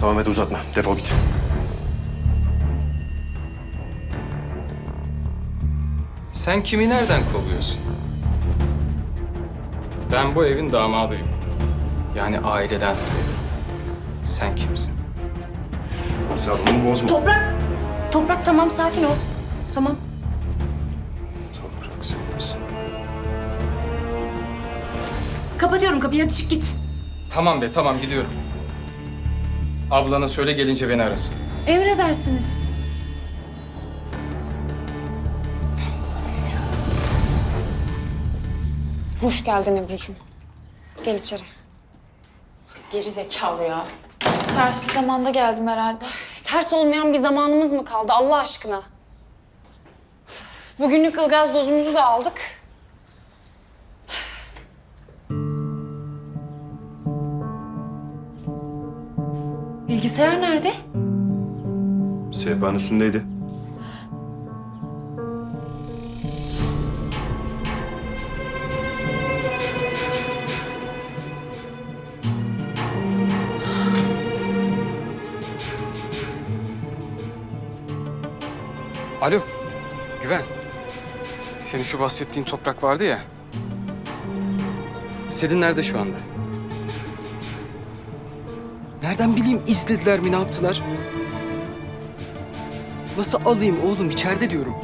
Tamam hadi uzatma. Defol git. Sen kimi nereden kovuyorsun? Ben bu evin damadıyım. Yani aileden sayılırım. Sen kimsin? Asabımı bozma. Toprak! Toprak tamam sakin ol. Tamam. Toprak sen misin? Kapatıyorum kapıyı hadi çık git. Tamam be tamam gidiyorum. Ablana söyle gelince beni arasın. Emredersiniz. Hoş geldin Ebru'cum. Gel içeri. Geri zekalı ya. Ters bir zamanda geldim herhalde. Ters olmayan bir zamanımız mı kaldı Allah aşkına? Bugünlük ilgaz dozumuzu da aldık. Bilgisayar nerede? Sehpanın üstündeydi. Alo, Güven. Senin şu bahsettiğin toprak vardı ya. Sedin nerede şu anda? Nereden bileyim izlediler mi ne yaptılar? Nasıl alayım oğlum içeride diyorum.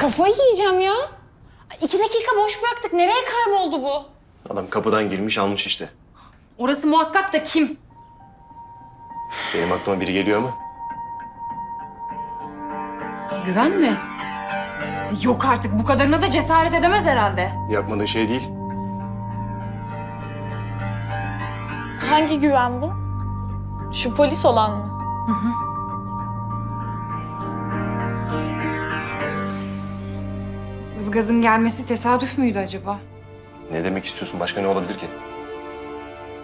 Kafayı yiyeceğim ya. İki dakika boş bıraktık. Nereye kayboldu bu? Adam kapıdan girmiş almış işte. Orası muhakkak da kim? Benim aklıma biri geliyor ama. Güven mi? Yok artık bu kadarına da cesaret edemez herhalde. Yapmadığı şey değil. Hangi güven bu? Şu polis olan mı? Ilgaz'ın gelmesi tesadüf müydü acaba? Ne demek istiyorsun? Başka ne olabilir ki?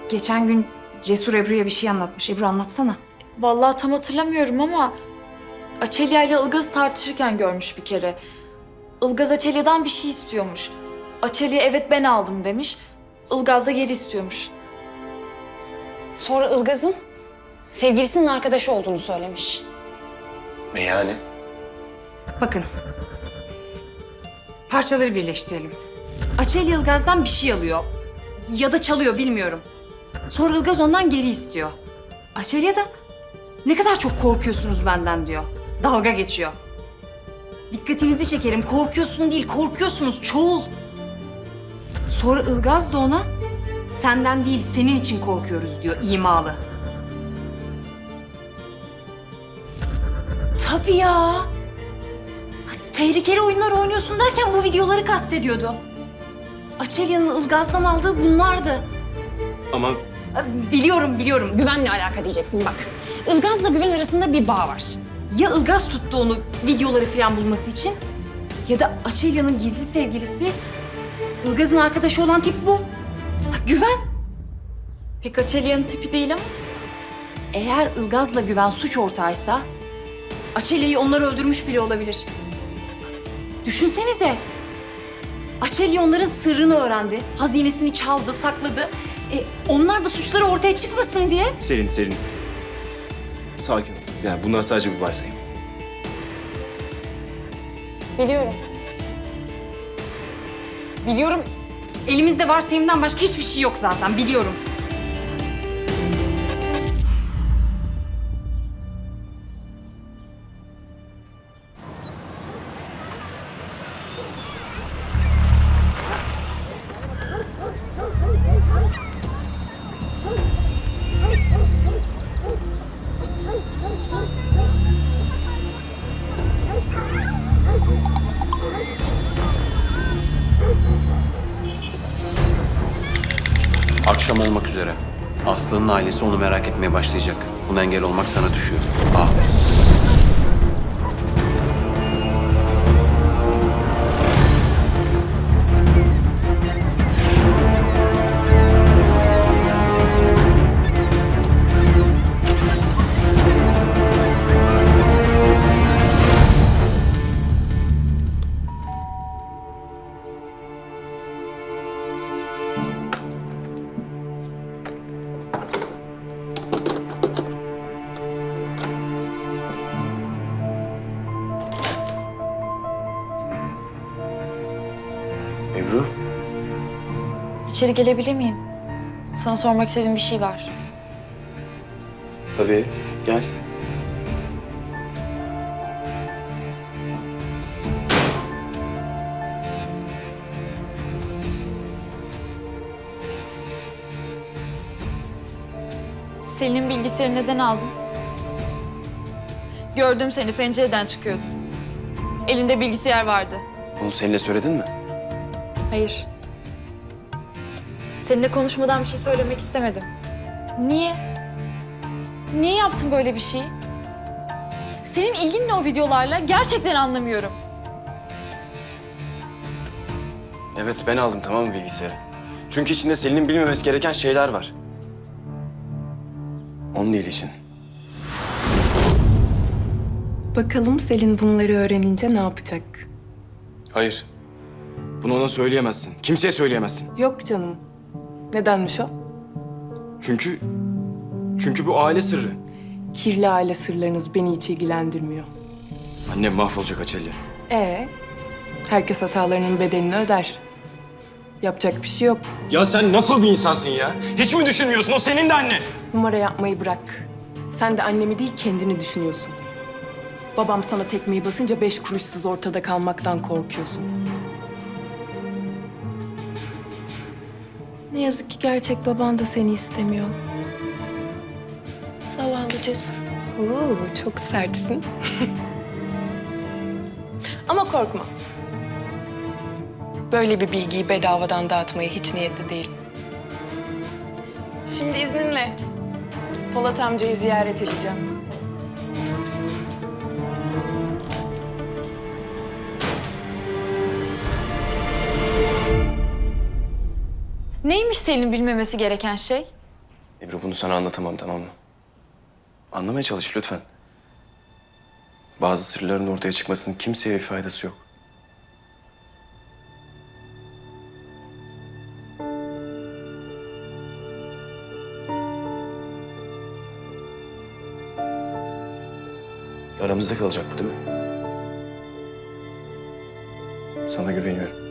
Geçen gün Cesur Ebru'ya bir şey anlatmış. Ebru anlatsana. Vallahi tam hatırlamıyorum ama Açelya ile Ilgaz'ı tartışırken görmüş bir kere. Ilgaz Açelya'dan bir şey istiyormuş. Açelya evet ben aldım demiş. Ilgaz da geri istiyormuş. Sonra Ilgaz'ın sevgilisinin arkadaşı olduğunu söylemiş. Ne yani? Bakın. Parçaları birleştirelim. Açelya Ilgaz'dan bir şey alıyor. Ya da çalıyor bilmiyorum. Sonra Ilgaz ondan geri istiyor. Açelya da ne kadar çok korkuyorsunuz benden diyor. Dalga geçiyor. Dikkatinizi çekerim. Korkuyorsun değil, korkuyorsunuz. Çoğul. Sonra Ilgaz da ona senden değil senin için korkuyoruz diyor imalı. Tabii ya. Tehlikeli oyunlar oynuyorsun derken bu videoları kastediyordu. Açelya'nın Ilgaz'dan aldığı bunlardı. Ama Biliyorum, biliyorum. Güvenle alaka diyeceksin bak. Ilgaz'la Güven arasında bir bağ var. Ya Ilgaz tuttu onu videoları falan bulması için ya da Açelya'nın gizli sevgilisi Ilgaz'ın arkadaşı olan tip bu. Ha, Güven. Pek Açelya'nın tipi değil ama. Eğer Ilgaz'la Güven suç ortağıysa Açelya'yı onlar öldürmüş bile olabilir. Düşünsenize. Açelya onların sırrını öğrendi. Hazinesini çaldı, sakladı. E, onlar da suçları ortaya çıkmasın diye. Selin, Selin. Sakin ol. Yani bunlar sadece bir varsayım. Biliyorum. Biliyorum. Elimizde varsayımdan başka hiçbir şey yok zaten. Biliyorum. Akşam olmak üzere. Aslı'nın ailesi onu merak etmeye başlayacak. Buna engel olmak sana düşüyor. Al. İçeri gelebilir miyim? Sana sormak istediğim bir şey var. tabii. Gel. Selin'in bilgisayarını neden aldın? Gördüm seni pencereden çıkıyordun. Elinde bilgisayar vardı. Bunu seninle söyledin mi? Hayır. Seninle konuşmadan bir şey söylemek istemedim. Niye? Niye yaptın böyle bir şey? Senin ilgin ne o videolarla? Gerçekten anlamıyorum. Evet ben aldım tamam mı bilgisayarı? Çünkü içinde Selin'in bilmemesi gereken şeyler var. Onun değil için. Bakalım Selin bunları öğrenince ne yapacak? Hayır. Bunu ona söyleyemezsin. Kimseye söyleyemezsin. Yok canım. Nedenmiş o? Çünkü... Çünkü bu aile sırrı. Kirli aile sırlarınız beni hiç ilgilendirmiyor. Annem mahvolacak Açelya. Ee, herkes hatalarının bedelini öder. Yapacak bir şey yok. Ya sen nasıl bir insansın ya? Hiç mi düşünmüyorsun? O senin de annen. Numara yapmayı bırak. Sen de annemi değil kendini düşünüyorsun. Babam sana tekmeyi basınca beş kuruşsuz ortada kalmaktan korkuyorsun. Ne yazık ki gerçek baban da seni istemiyor. Zavallı cesur. Oo, çok sertsin. Ama korkma. Böyle bir bilgiyi bedavadan dağıtmaya hiç niyetli değilim. Şimdi izninle Polat amcayı ziyaret edeceğim. Neymiş Selin'in bilmemesi gereken şey? Ebru bunu sana anlatamam tamam mı? Anlamaya çalış lütfen. Bazı sırların ortaya çıkmasının kimseye bir faydası yok. Aramızda kalacak bu değil mi? Sana güveniyorum.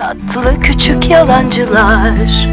Tatlı küçük yalancılar